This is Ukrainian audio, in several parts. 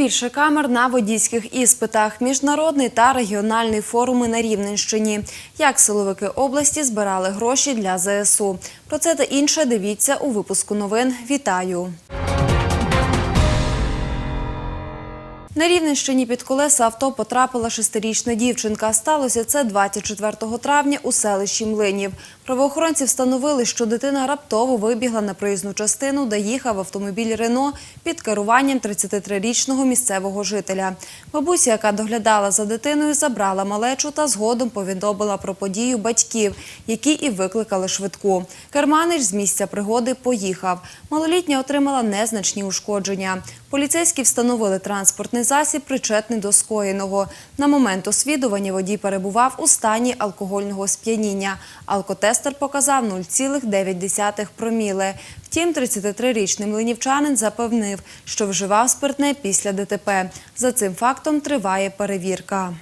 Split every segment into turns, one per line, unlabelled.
Найбільше камер на водійських іспитах, міжнародний та регіональний форуми на Рівненщині. Як силовики області збирали гроші для ЗСУ. Про це та інше дивіться у випуску новин. Вітаю! На Рівненщині під колеса авто потрапила шестирічна дівчинка. Сталося це 24 травня у селищі Млинів. Правоохоронці встановили, що дитина раптово вибігла на проїзну частину, де їхав автомобіль Рено під керуванням 33-річного місцевого жителя. Бабуся, яка доглядала за дитиною, забрала малечу та згодом повідомила про подію батьків, які і викликали швидку. Керманич з місця пригоди поїхав. Малолітня отримала незначні ушкодження. Поліцейські встановили транспортний засіб, причетний до скоєного. На момент освідування водій перебував у стані алкогольного сп'яніння. Алкотестер показав 0,9 проміле. Втім, 33-річний млинівчанин запевнив, що вживав спиртне після ДТП. За цим фактом триває перевірка.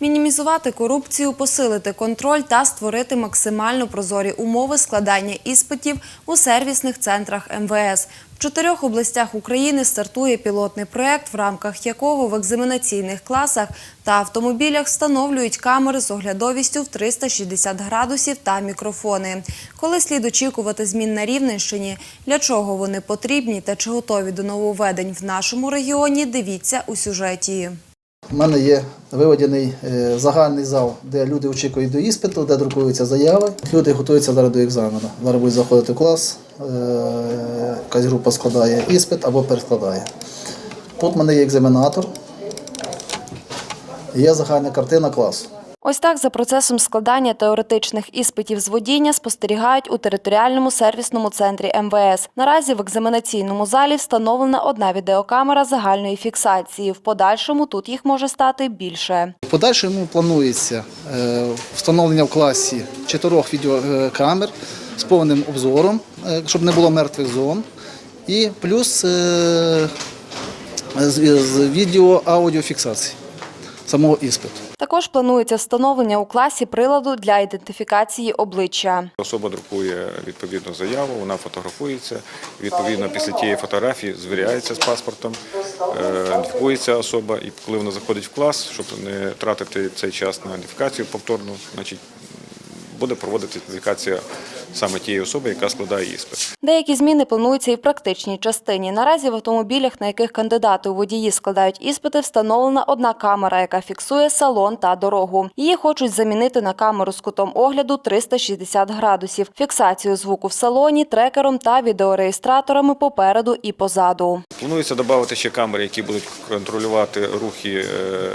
Мінімізувати корупцію, посилити контроль та створити максимально прозорі умови складання іспитів у сервісних центрах МВС. Чотирьох областях України стартує пілотний проєкт, в рамках якого в екзаменаційних класах та автомобілях встановлюють камери з оглядовістю в 360 градусів та мікрофони. Коли слід очікувати змін на Рівненщині, для чого вони потрібні та чи готові до нововведень в нашому регіоні, дивіться у сюжеті.
У мене є виведений е, загальний зал, де люди очікують до іспиту, де друкуються заяви. Люди готуються зараз до екзамену. Зараз будуть заходити в клас, е, якась група складає іспит або перескладає. Тут в мене є екзаменатор, є загальна картина класу.
Ось так за процесом складання теоретичних іспитів з водіння спостерігають у територіальному сервісному центрі МВС. Наразі в екзаменаційному залі встановлена одна відеокамера загальної фіксації. В подальшому тут їх може стати більше.
В подальшому планується е, встановлення в класі чотирьох відеокамер з повним обзором, е, щоб не було мертвих зон, і плюс е, з, з відео-аудіофіксації самого іспиту.
Також планується встановлення у класі приладу для ідентифікації обличчя.
Особа друкує відповідну заяву, вона фотографується. Відповідно, після тієї фотографії звіряється з паспортом, е, ідентифікується особа, і коли вона заходить в клас, щоб не тратити цей час на ідентифікацію повторну, значить буде проводити ідентифікація саме тієї особи, яка складає іспит.
Деякі зміни плануються і в практичній частині. Наразі в автомобілях, на яких кандидати у водії складають іспити, встановлена одна камера, яка фіксує салон та дорогу. Її хочуть замінити на камеру з кутом огляду 360 градусів, фіксацію звуку в салоні, трекером та відеореєстраторами попереду і позаду.
Планується додати ще камери, які будуть контролювати рухи е,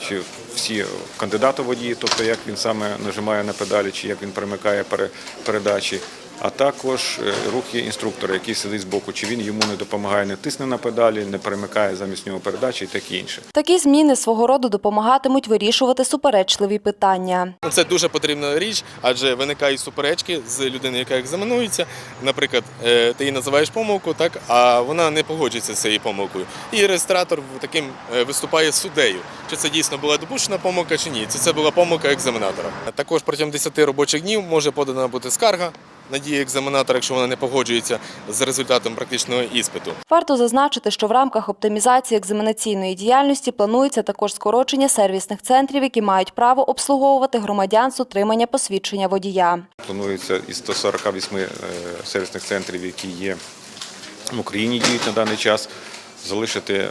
чи всі кандидати водії, тобто як він саме нажимає на педалі, чи як він перемикає пере- передачі. А також е, рухи інструктора, який сидить збоку, чи він йому не допомагає, не тисне на педалі, не перемикає замість нього передачі і таке інше.
Такі зміни свого роду допомагатимуть вирішувати суперечливі питання.
Це дуже потрібна річ, адже виникають суперечки з людиною, яка екзаменується. Наприклад, е, ти їй називаєш помилку, так а вона не погоджується з цією помилкою. І реєстратор таким е, виступає суддею, чи це дійсно була допущена помилка чи ні. Чи це була помилка екзаменатора. Також протягом 10 робочих днів може подана бути скарга. На дії екзаменатора, якщо вона не погоджується з результатом практичного іспиту.
Варто зазначити, що в рамках оптимізації екзаменаційної діяльності планується також скорочення сервісних центрів, які мають право обслуговувати громадян з отримання посвідчення водія.
Планується із 148 е, сервісних центрів, які є в Україні, діють на даний час, залишити е,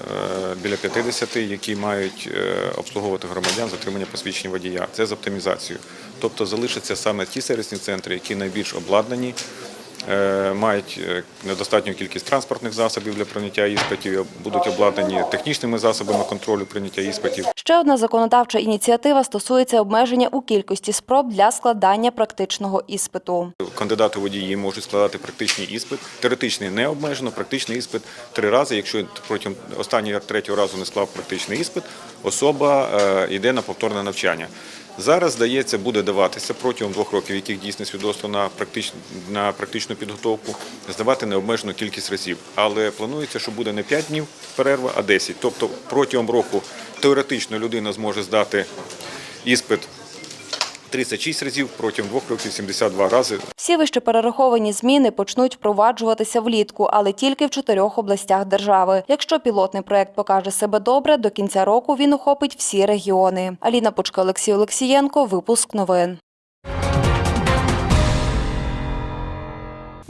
біля 50, які мають е, обслуговувати громадян з отримання посвідчення водія. Це з оптимізацією. Тобто залишаться саме ті сервісні центри, які найбільш обладнані, е, мають е, недостатню кількість транспортних засобів для прийняття іспитів, будуть обладнані технічними засобами контролю прийняття іспитів.
Ще одна законодавча ініціатива стосується обмеження у кількості спроб для складання практичного іспиту.
Кандидати водії можуть складати практичний іспит. Теоретичний не обмежено, практичний іспит три рази. Якщо протягом останнього третього разу не склав практичний іспит, особа е, йде на повторне навчання. Зараз, здається, буде даватися протягом двох років, яких дійсне свідоцтво на практичну, на практичну підготовку, здавати необмежену кількість разів. Але планується, що буде не 5 днів перерва, а 10. Тобто протягом року теоретично людина зможе здати іспит 36 разів, протягом двох років 72 рази.
Всі вище перераховані зміни почнуть впроваджуватися влітку, але тільки в чотирьох областях держави. Якщо пілотний проект покаже себе добре, до кінця року він охопить всі регіони. Аліна Пучка, Олексій Олексієнко. Випуск новин.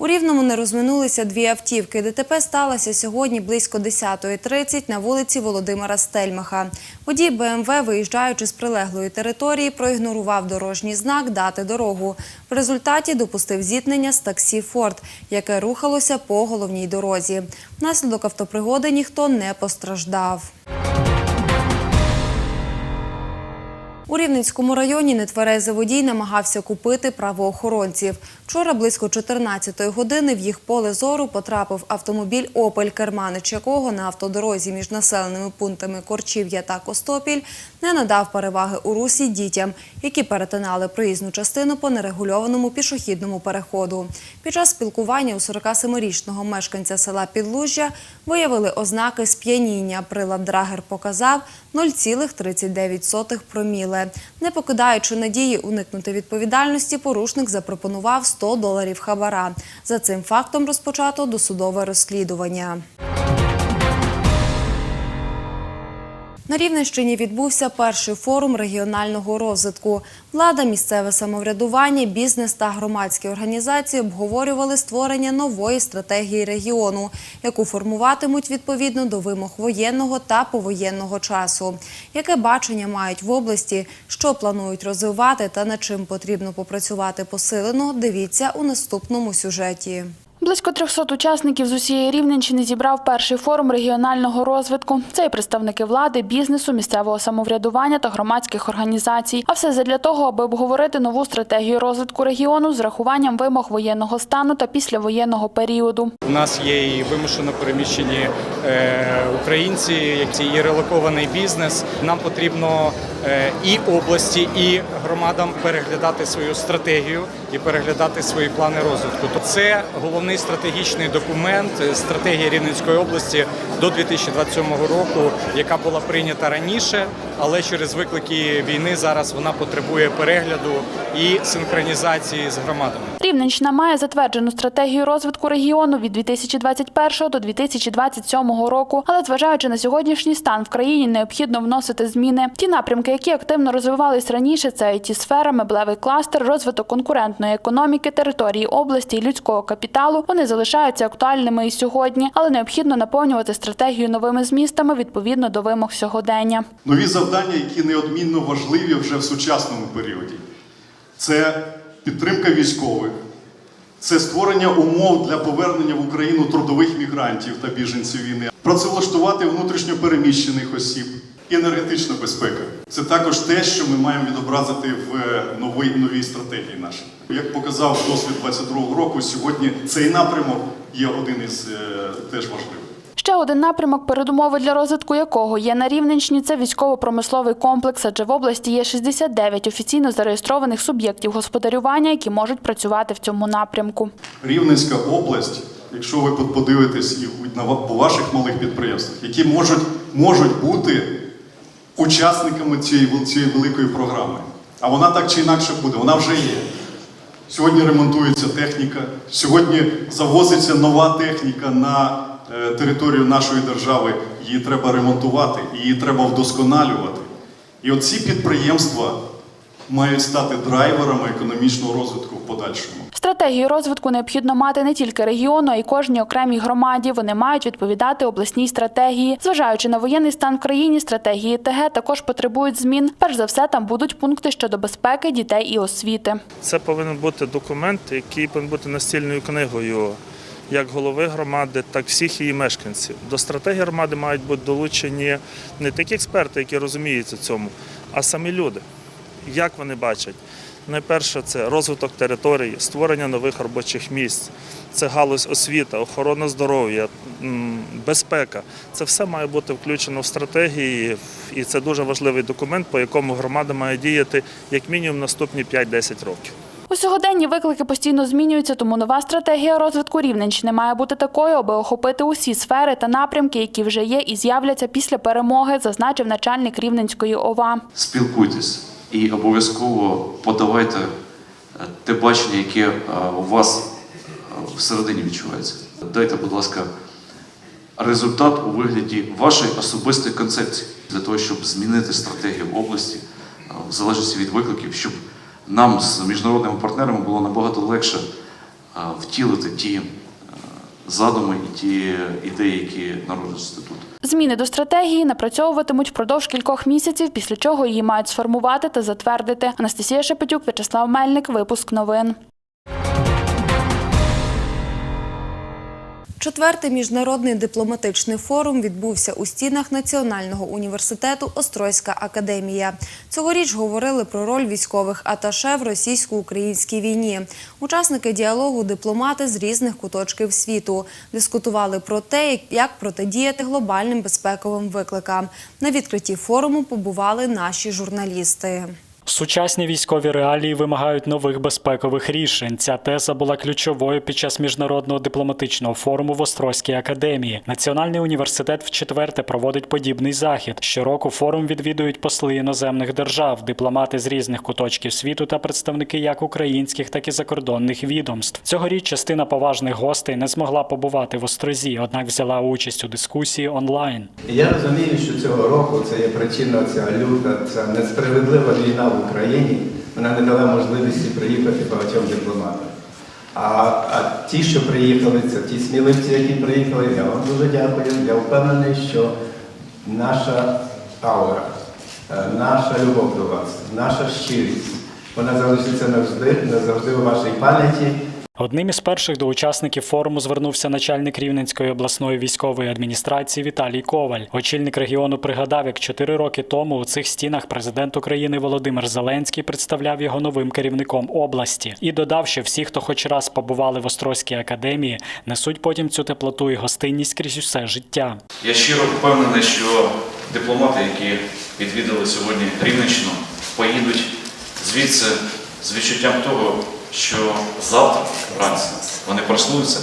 У Рівному не розминулися дві автівки. ДТП сталося сьогодні близько 10.30 на вулиці Володимира Стельмаха. Водій БМВ, виїжджаючи з прилеглої території, проігнорував дорожній знак «Дати дорогу». В результаті допустив зіткнення з таксі «Форд», яке рухалося по головній дорозі. Внаслідок автопригоди ніхто не постраждав. У Рівненському районі нетверезий водій намагався купити правоохоронців. Вчора близько 14-ї години в їх поле зору потрапив автомобіль «Опель», керманич якого на автодорозі між населеними пунктами Корчів'я та Костопіль не надав переваги у русі дітям, які перетинали проїзну частину по нерегульованому пішохідному переходу. Під час спілкування у 47-річного мешканця села Підлужжя виявили ознаки сп'яніння. Прилад Драгер показав 0,39 проміле. Не покидаючи надії уникнути відповідальності, порушник запропонував 100 доларів хабара. За цим фактом розпочато досудове розслідування. На Рівненщині відбувся перший форум регіонального розвитку. Влада, місцеве самоврядування, бізнес та громадські організації обговорювали створення нової стратегії регіону, яку формуватимуть відповідно до вимог воєнного та повоєнного часу. Яке бачення мають в області, що планують розвивати та над чим потрібно попрацювати посилено, дивіться у наступному сюжеті.
Близько 300 учасників з усієї Рівненщини зібрав перший форум регіонального розвитку. Це і представники влади, бізнесу, місцевого самоврядування та громадських організацій. А все задля того, аби обговорити нову стратегію розвитку регіону з рахуванням вимог воєнного стану та післявоєнного періоду.
У нас є і вимушено переміщені е, українці, як і релокований бізнес. Нам потрібно е, і області, і громадам переглядати свою стратегію і переглядати свої плани розвитку. Тобто це головний стратегічний документ е, стратегія Рівненської області до 2027 року, яка була прийнята раніше, але через виклики війни зараз вона потребує перегляду і синхронізації з громадами.
Рівненщина має затверджену стратегію розвитку регіону від 2021 до 2027 року. Але зважаючи на сьогоднішній стан в країні, необхідно вносити зміни. Ті напрямки, які активно розвивались раніше, це it сфера, меблевий кластер, розвиток конкурентної економіки, території області людського капіталу. Вони залишаються актуальними і сьогодні, але необхідно наповнювати стратегію новими змістами відповідно до вимог сьогодення.
нові завдання, які неодмінно важливі вже в сучасному періоді. Це підтримка військових, це створення умов для повернення в Україну трудових мігрантів та біженців війни, працевлаштувати внутрішньо переміщених осіб і енергетична безпека. Це також те, що ми маємо відобразити в е, новій, новій стратегії нашій. Як показав досвід 22 року, сьогодні цей напрямок є один із е, теж важливих.
Ще один напрямок, передумови для розвитку якого є на Рівненщині, це військово-промисловий комплекс, адже в області є 69 офіційно зареєстрованих суб'єктів господарювання, які можуть працювати в цьому напрямку.
Рівненська область, якщо ви подивитесь і на по ваших малих підприємствах, які можуть, можуть бути учасниками цієї, цієї великої програми. А вона так чи інакше буде, вона вже є. Сьогодні ремонтується техніка, сьогодні завозиться нова техніка на е, територію нашої держави. Її треба ремонтувати, її треба вдосконалювати. І оці підприємства мають стати драйверами економічного розвитку в подальшому.
Стратегію розвитку необхідно мати не тільки регіону, а й кожній окремій громаді. Вони мають відповідати обласній стратегії. Зважаючи на воєнний стан в країні, стратегії ТГ також потребують змін. Перш за все, там будуть пункти щодо безпеки дітей і освіти.
Це повинен бути документ, який повинен бути настільною книгою як голови громади, так і всіх її мешканців. До стратегії громади мають бути долучені не такі експерти, які розуміються в цьому, а самі люди. Як вони бачать? Найперше це розвиток території, створення нових робочих місць, це галузь освіта, охорона здоров'я, безпека. Це все має бути включено в стратегії, і це дуже важливий документ, по якому громада має діяти як мінімум наступні 5-10 років.
У сьогоденні виклики постійно змінюються, тому нова стратегія розвитку Рівненщини має бути такою, аби охопити усі сфери та напрямки, які вже є і з'являться після перемоги, зазначив начальник Рівненської ОВА.
Спілкуйтесь,
і обов'язково подавайте е, те бачення, яке е, у вас е, всередині відчувається. Дайте, будь ласка, результат у вигляді вашої особистої концепції для того, щоб змінити стратегію в області в залежності від викликів, щоб нам з міжнародними партнерами було набагато легше втілити ті задуми і ті ідеї, які народжуються тут.
Зміни до стратегії напрацьовуватимуть впродовж кількох місяців, після чого її мають сформувати та затвердити. Анастасія Шепетюк, В'ячеслав Мельник. Випуск новин.
Четвертий міжнародний дипломатичний форум відбувся у стінах Національного університету Острозька академія. Цьогоріч говорили про роль військових аташе в російсько-українській війні. Учасники діалогу дипломати з різних куточків світу дискутували про те, як протидіяти глобальним безпековим викликам. На відкритті форуму побували наші журналісти.
Сучасні військові реалії вимагають нових безпекових рішень. Ця теза була ключовою під час міжнародного дипломатичного форуму в Острозькій академії. Національний університет вчетверте проводить подібний захід. Щороку форум відвідують посли іноземних держав, дипломати з різних куточків світу та представники як українських, так і закордонних відомств. Цьогоріч частина поважних гостей не змогла побувати в Острозі, однак взяла участь у дискусії онлайн.
Я розумію, що цього року це є причина ця люта, ця несправедлива війна в Україні. Вона не дала можливості приїхати багатьом дипломатам. А, а ті, що приїхали, це ті сміливці, які приїхали, я вам дуже дякую. Я впевнений, що наша аура, е, наша любов до вас, наша щирість, вона залишиться навжди, назавжди у вашій пам'яті.
Одним із перших до учасників форуму звернувся начальник Рівненської обласної військової адміністрації Віталій Коваль. Очільник регіону пригадав, як чотири роки тому у цих стінах президент України Володимир Зеленський представляв його новим керівником області і додав, що всі, хто хоч раз побували в Острозькій академії, несуть потім цю теплоту і гостинність крізь усе життя.
Я щиро впевнений, що дипломати, які відвідали сьогодні Рівненщину, поїдуть звідси з відчуттям того, що завтра вранці вони проснуться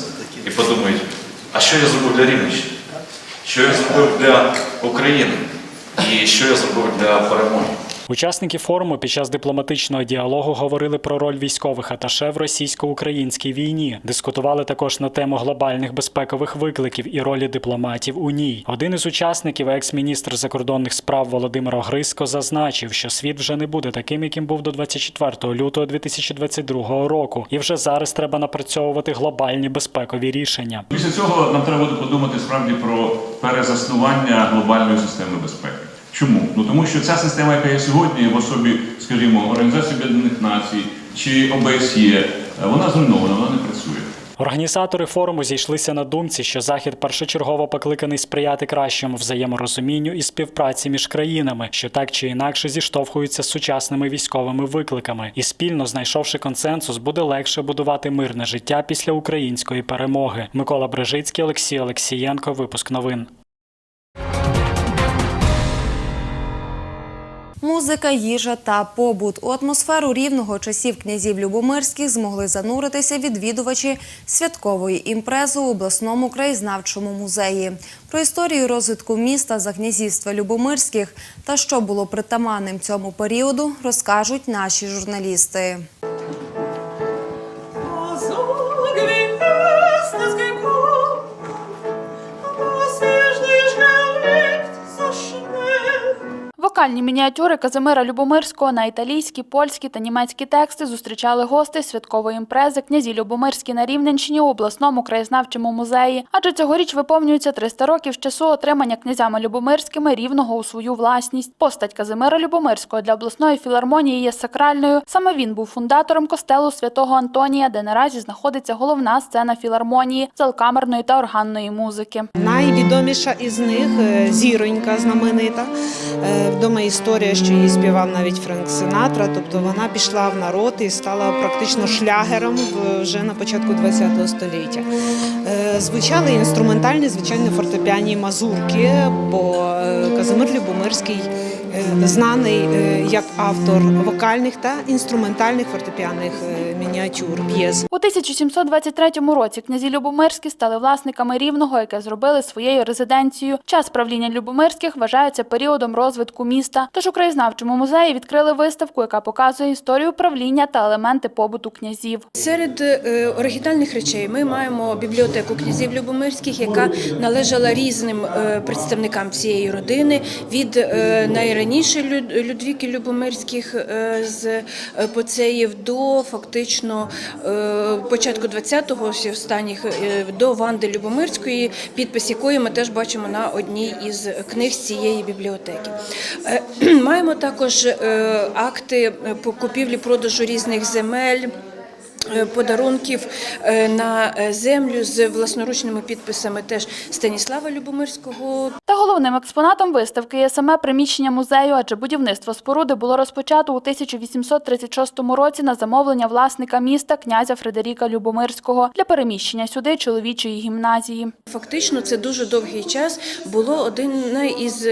і подумають, а що я зробив для Рівненщини? Що я зробив для України? І що я зробив для перемоги?
Учасники форуму під час дипломатичного діалогу говорили про роль військових аташе в російсько-українській війні. Дискутували також на тему глобальних безпекових викликів і ролі дипломатів у ній. Один із учасників, екс-міністр закордонних справ Володимир Огриско, зазначив, що світ вже не буде таким, яким був до 24 лютого 2022 року, і вже зараз треба напрацьовувати глобальні безпекові рішення.
Після цього нам треба буде подумати справді про перезаснування глобальної системи безпеки. Чому? Ну тому що ця система, яка є сьогодні, в особі, скажімо, Організації Об'єднаних Націй чи ОБСЄ, вона зруйнована, вона не працює.
Організатори форуму зійшлися на думці, що захід першочергово покликаний сприяти кращому взаєморозумінню і співпраці між країнами, що так чи інакше зіштовхуються з сучасними військовими викликами, і спільно знайшовши консенсус, буде легше будувати мирне життя після української перемоги. Микола Брежицький, Олексій Олексієнко. Випуск новин.
Музика, їжа та побут у атмосферу рівного часів князів Любомирських змогли зануритися відвідувачі святкової імпрези у обласному краєзнавчому музеї. Про історію розвитку міста за князівства Любомирських та що було притаманним цьому періоду, розкажуть наші журналісти.
Вокальні мініатюри Казимира Любомирського на італійські, польські та німецькі тексти зустрічали гости святкової імпрези князі Любомирські на Рівненщині у обласному краєзнавчому музеї. Адже цьогоріч виповнюється 300 років з часу отримання князями Любомирськими рівного у свою власність. Постать Казимира Любомирського для обласної філармонії є сакральною. Саме він був фундатором костелу святого Антонія, де наразі знаходиться головна сцена філармонії, зал камерної та органної музики.
Найвідоміша із них е, зіронька знаменита. Е, Відома історія, що її співав навіть Френк Синатра. Тобто вона пішла в народ і стала практично шлягером вже на початку ХХ століття. Звучали інструментальні, звичайно, фортепіані мазурки, бо е, Казимир Любомирський е, знаний е, як автор вокальних та інструментальних фортепіаних мініатюр п'єс.
У 1723 році князі Любомирські стали власниками рівного, яке зробили своєю резиденцією. Час правління Любомирських вважається періодом розвитку міста. Тож у краєзнавчому музеї відкрили виставку, яка показує історію правління та елементи побуту князів.
Серед оригінальних речей ми маємо бібліотеку князів Любомирських, яка належала різним е, представникам цієї родини від е, найраніше Люд- Людвіки Любомирських е, з Поцеїв до фактично початку 20-го останніх до Ванди Любомирської, підпис якої ми теж бачимо на одній із книг цієї бібліотеки. Маємо також акти по купівлі-продажу різних земель. Подарунків е, на е, землю з власноручними підписами теж Станіслава Любомирського.
Та головним експонатом виставки є саме приміщення музею, адже будівництво споруди було розпочато у 1836 році на замовлення власника міста князя Фредеріка Любомирського для переміщення сюди чоловічої гімназії.
Фактично, це дуже довгий час було один із.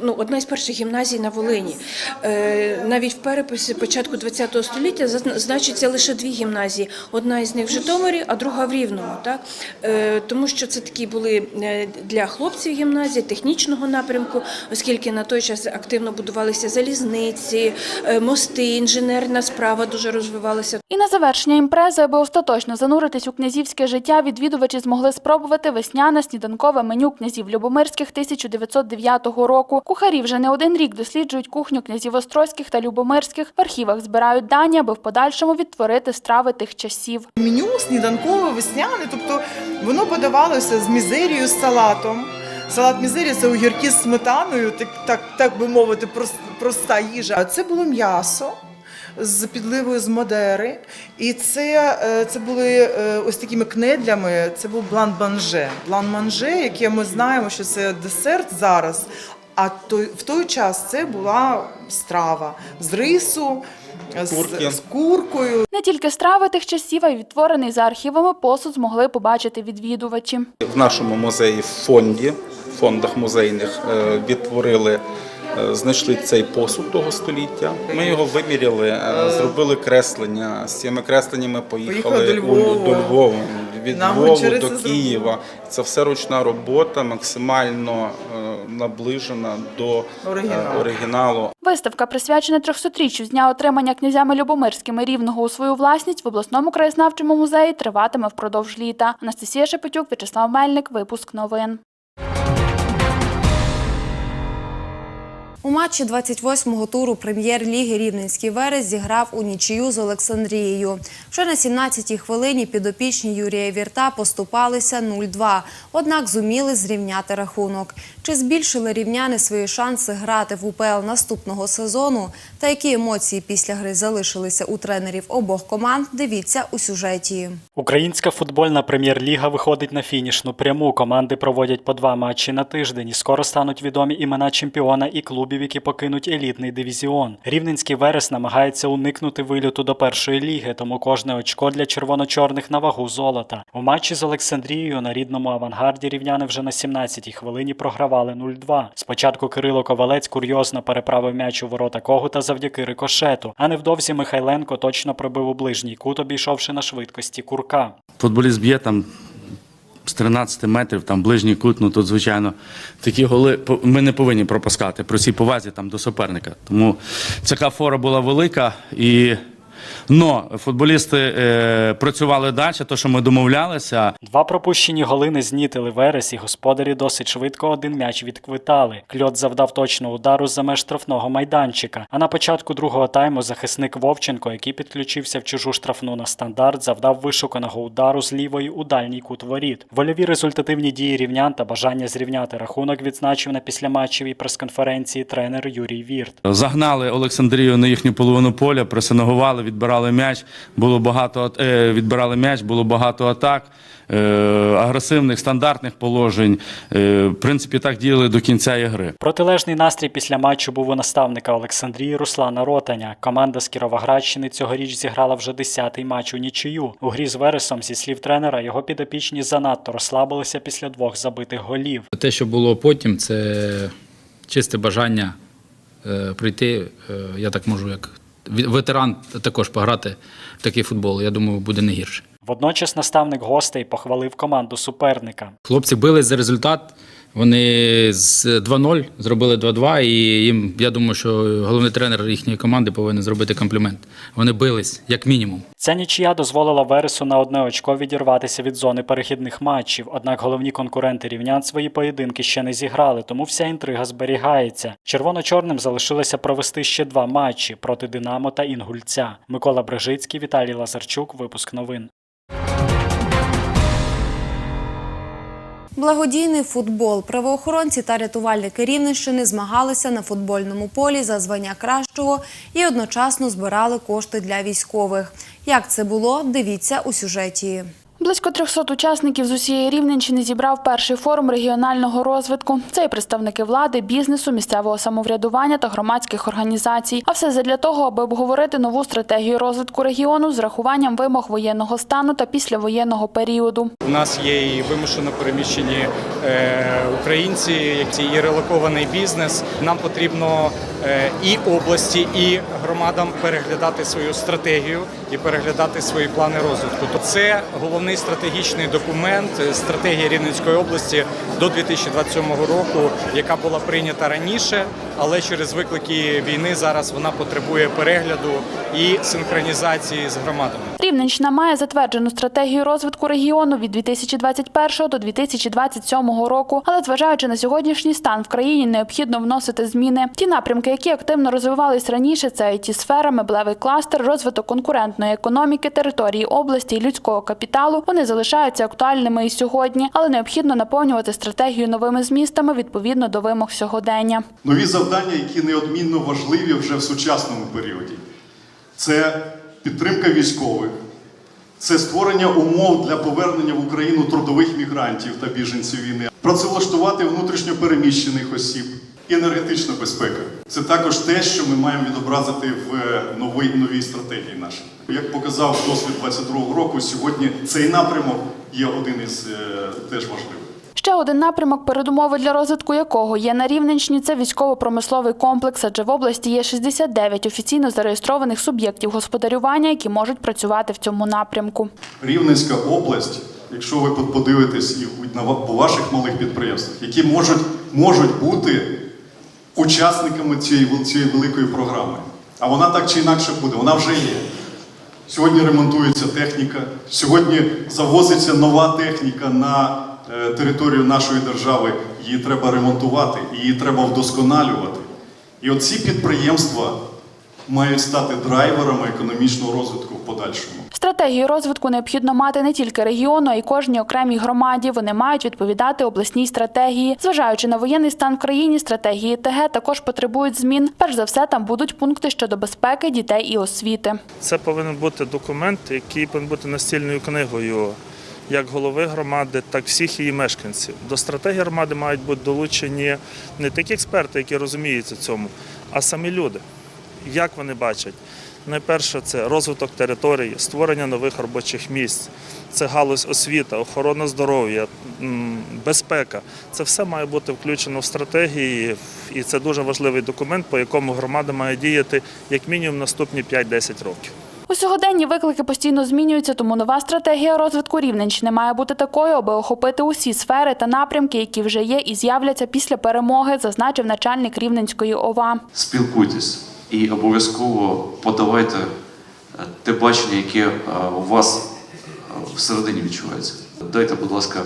Ну, одна із перших гімназій на Волині. Е, навіть в переписі початку ХХ століття значиться лише дві гімназії. Одна із них в Житомирі, а друга в Рівному. Так? Е, тому що це такі були е, для хлопців гімназії технічного напрямку, оскільки на той час активно будувалися залізниці, мости, інженерна справа дуже розвивалася.
І на завершення імпрези, аби остаточно зануритись у князівське життя, відвідувачі змогли спробувати весняне сніданкове меню князів Любомирських 1909 року. Кухарі вже не один рік досліджують кухню князів Острозьких та Любомирських. В архівах збирають дані, аби в подальшому відтворити страви тих часів.
Меню сніданкове, весняне, тобто воно подавалося з мізерією, з салатом. Салат мізерія це огірки з сметаною, так, так, так би мовити, прос- проста їжа. Це було м'ясо. З підливою з Мадери, і це, е, це були е, ось такими кнедлями. Це був блан банже. Блан манже, яке ми знаємо, що це десерт зараз. А той в той час це була страва з рису, з, з куркою.
Не тільки страви тих часів, а й відтворений за архівами посуд змогли побачити відвідувачі.
В нашому музеї в фонді, в фондах музейних е, відтворили, е, знайшли цей посуд того століття. Ми його виміряли, е, зробили креслення. З цими кресленнями поїхали
Поїхали до Львова.
Від
Нам
Львова до
це
Києва. Це все ручна робота, максимально е, наближена до е,
Оригіналу.
оригіналу.
Виставка присвячена 300-річчю з дня отримання князями Любомирськими рівного у свою власність в обласному краєзнавчому музеї триватиме впродовж літа. Анастасія Шепетюк, В'ячеслав Мельник, випуск новин.
У матчі 28-го туру прем'єр-ліги Рівненський Верес зіграв у нічию з Олександрією. Вже на 17-й хвилині підопічні Юрія Вірта поступалися 0-2, однак зуміли зрівняти рахунок. Чи збільшили рівняни свої шанси грати в УПЛ наступного сезону? Та які емоції після гри залишилися у тренерів обох команд? Дивіться у сюжеті.
Українська футбольна прем'єр-ліга виходить на фінішну пряму. Команди проводять по два матчі на тиждень. Скоро стануть відомі імена чемпіона і клубів, які покинуть елітний дивізіон. Рівненський верес намагається уникнути вильоту до першої ліги, тому кожне очко для червоно-чорних на вагу золота. У матчі з Олександрією на рідному авангарді рівняни вже на 17-й хвилині програвали 0-2. Спочатку Кирило Ковалець курйозно переправив м'яч у ворота Когута завдяки рикошету, а невдовзі Михайленко точно пробив у ближній кут, обійшовши на швидкості курка.
Футболіст б'є там з 13 метрів, там ближній кут, ну тут, звичайно, такі голи ми не повинні пропускати при цій повазі там до суперника. Тому така фора була велика і. Но футболісти е, працювали далі, то що ми домовлялися.
Два пропущені голи не знітили Верес, і господарі досить швидко один м'яч відквитали. Кльот завдав точно удару за меж штрафного майданчика. А на початку другого тайму захисник Вовченко, який підключився в чужу штрафну на стандарт, завдав вишуканого удару з лівої у дальній кут воріт. Вольові результативні дії рівнян та бажання зрівняти рахунок відзначив на післяматчевій прес-конференції тренер Юрій Вірт.
Загнали Олександрію на їхню половину поля, пресингували, відбирали м'яч. Було багато е, відбирали м'яч, було багато атак, е, агресивних стандартних положень. Е, в принципі, так діяли до кінця ігри.
Протилежний настрій після матчу був у наставника Олександрії Руслана Ротаня. Команда з Кіровоградщини цьогоріч зіграла вже 10-й матч у нічию. У грі з Вересом, зі слів тренера, його підопічні занадто розслабилися після двох забитих голів.
Те, що було потім, це чисте бажання прийти, я так можу як ветеран також пограти в такий футбол. Я думаю, буде не гірше.
Водночас наставник гостей похвалив команду суперника.
Хлопці били за результат. Вони з 2-0 зробили 2-2, і їм, я думаю, що головний тренер їхньої команди повинен зробити комплімент. Вони бились, як мінімум.
Ця нічия дозволила Вересу на одне очко відірватися від зони перехідних матчів. Однак головні конкуренти рівнян свої поєдинки ще не зіграли, тому вся інтрига зберігається. Червоно-чорним залишилося провести ще два матчі проти Динамо та Інгульця. Микола Брежицький, Віталій Лазарчук. Випуск новин.
Благодійний футбол. Правоохоронці та рятувальники Рівненщини змагалися на футбольному полі за звання кращого і одночасно збирали кошти для військових. Як це було? Дивіться у сюжеті.
Близько 300 учасників з усієї Рівненщини зібрав перший форум регіонального розвитку. Це і представники влади, бізнесу, місцевого самоврядування та громадських організацій. А все задля того, аби обговорити нову стратегію розвитку регіону з рахуванням вимог воєнного стану та післявоєнного періоду.
У нас є і вимушено переміщені е, українці, як і релокований бізнес. Нам потрібно е, і області, і громадам переглядати свою стратегію і переглядати свої плани розвитку. То це головний стратегічний документ стратегії стратегія Рівненської області до 2027 року, яка була прийнята раніше, але через виклики війни зараз вона потребує перегляду і синхронізації з громадами.
Рівненщина має затверджену стратегію розвитку регіону від 2021 до 2027 року, але зважаючи на сьогоднішній стан в країні, необхідно вносити зміни. Ті напрямки, які активно розвивались раніше, це it сфера, меблевий кластер, розвиток конкурентної економіки, території області і людського капіталу. Вони залишаються актуальними і сьогодні, але необхідно наповнювати стратегію новими змістами відповідно до вимог сьогодення.
Нові завдання, які неодмінно важливі вже в сучасному періоді. Це підтримка військових, це створення умов для повернення в Україну трудових мігрантів та біженців війни, працевлаштувати внутрішньо переміщених осіб, енергетична безпека. Це також те, що ми маємо відобразити в новій, новій стратегії нашій. Як показав досвід 22-го року, сьогодні цей напрямок є один із е, теж важливих.
Ще один напрямок, передумови для розвитку якого є на Рівненщині, це військово-промисловий комплекс, адже в області є 69 офіційно зареєстрованих суб'єктів господарювання, які можуть працювати в цьому напрямку.
Рівненська область, якщо ви подивитесь і по ваших малих підприємствах, які можуть, можуть бути учасниками цієї, цієї великої програми. А вона так чи інакше буде, вона вже є. Сьогодні ремонтується техніка, сьогодні завозиться нова техніка на територію нашої держави. Її треба ремонтувати, її треба вдосконалювати. І оці підприємства мають стати драйверами економічного розвитку в подальшому.
Стратегію розвитку необхідно мати не тільки регіону, а й кожній окремій громаді. Вони мають відповідати обласній стратегії. Зважаючи на воєнний стан в країні, стратегії ТГ також потребують змін. Перш за все, там будуть пункти щодо безпеки дітей і освіти.
Це повинен бути документ, який повинен бути настільною книгою як голови громади, так і всіх її мешканців. До стратегії громади мають бути долучені не такі експерти, які розуміються цьому, а самі люди. Як вони бачать? Найперше це розвиток території, створення нових робочих місць, це галузь освіта, охорона здоров'я, безпека. Це все має бути включено в стратегії, і це дуже важливий документ, по якому громада має діяти як мінімум наступні 5-10 років.
У сьогоденні виклики постійно змінюються, тому нова стратегія розвитку Рівненщини має бути такою, аби охопити усі сфери та напрямки, які вже є і з'являться після перемоги, зазначив начальник Рівненської ОВА.
Спілкуйтесь і обов'язково подавайте е, те бачення, яке е, у вас е, всередині відчувається. Дайте, будь ласка,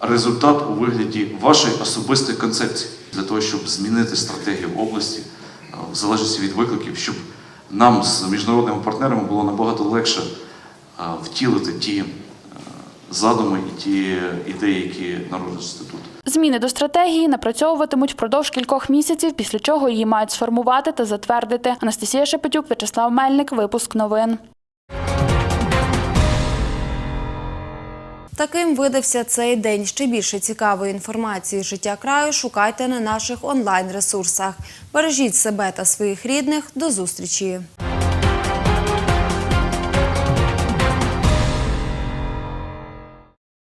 результат у вигляді вашої особистої концепції для того, щоб змінити стратегію області в залежності від викликів, щоб нам з міжнародними партнерами було набагато легше втілити ті е, задуми і ті ідеї, які народжуються тут.
Зміни до стратегії напрацьовуватимуть впродовж кількох місяців, після чого її мають сформувати та затвердити. Анастасія Шепетюк, В'ячеслав Мельник. Випуск новин.
Таким видався цей день. Ще більше цікавої інформації життя краю шукайте на наших онлайн-ресурсах. Бережіть себе та своїх рідних. До зустрічі!